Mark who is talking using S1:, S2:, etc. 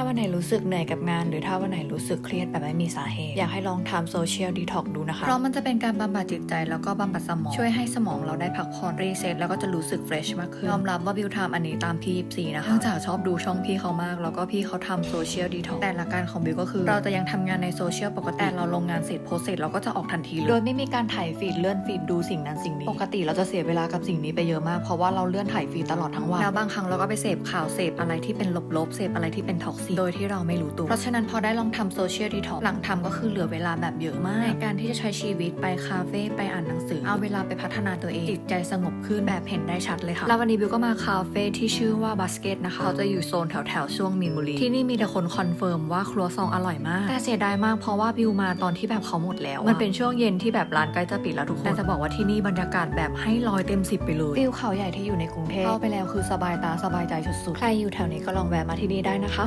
S1: าวันไหนรู้สึกเหนื่อยกับงาน หรือถ้าวันไหนรู้สึกเครียดแบบไม่มีสาเหตุ อยากให้ลองทำโซเชียลดีท็อกดูนะคะ เพราะมันจะเป็นการบำบัดจิตใจแล้วก็บำบัดสมอง ช่วยให้สมองเราได้พักผ่อนรีเซ็ตแล้วก็จะรู้สึกเฟรชมากขึ้น ยอมรับว่าบิวทำอันนี้ตามพี่ยิปซีนะคะเนื่องจากชอบดูช่องพี่เขามาก แล้วก็พี่เขาทำโซเชียลดีท็อกแต่ละการของบิวก็คือ เราจะยังทำงานในโซเชียลปกติแต่เราลงงานเสร็จโพสเสร็จเราก็จะออกทันทีเลยโดยไม่มีการถ่ายฟีดเลื่อนฟีดดูสิ่งนั้นสิ่งนี้ปกติเราจะเสียเวลากับสิ่งนี้ไปเยอะมากเพราะว่าเราเลื่อนถ่ายฟีดตลอดทั้งวันแล้วบางครั้งเราก็ไปเสพข่าวเสพอะไรที่เป็นลบๆเสพอะไรที่เป็นท็อกซิกโดยที่เราไม่รู้ตัว เพราะฉะนั้นพอได้ลองทำโซเชียลดีท็อกหลังทำก็คือเหลือเวลาแบบเยอะมากในการที่จะใช้ชีวิตไปคาเฟ่ไปอ่านหนังสือ เอาเวลาไปพัฒนาตัวเองจิตใจสงบขึ้นแบบเห็นได้ชัดเลยค่ะ แล้ววันนี้บิวก็มาคาเฟ่ที่ชื่อว่าบาสเกตนะคะเขาจะอยู่โซนแถวแถวๆช่วงมีนบุรี ที่นี่มีแต่คนคอนเฟิร์มว่าครัวซองอร่อยมาก แต่เสียดายมากเพราะว่าบิวมาตอนที่แบบเขาหมดแล้วอะมันเป็นช่วงเย็นที่แบบร้านใกล้จะปิดแล้วทุกคนแต่จะบอกว่าที่นี่บรรยากาศแบบให้ร้อยเต็มสิบไปเลยฟิลเขาใหญ่ที่อยู่ในกรุงเทพเข้าไปแล้วคือสบายตาสบายใจสุดๆใครอยู่แถวนี้ก็ลองแวะมาที่นี่ได้นะคะ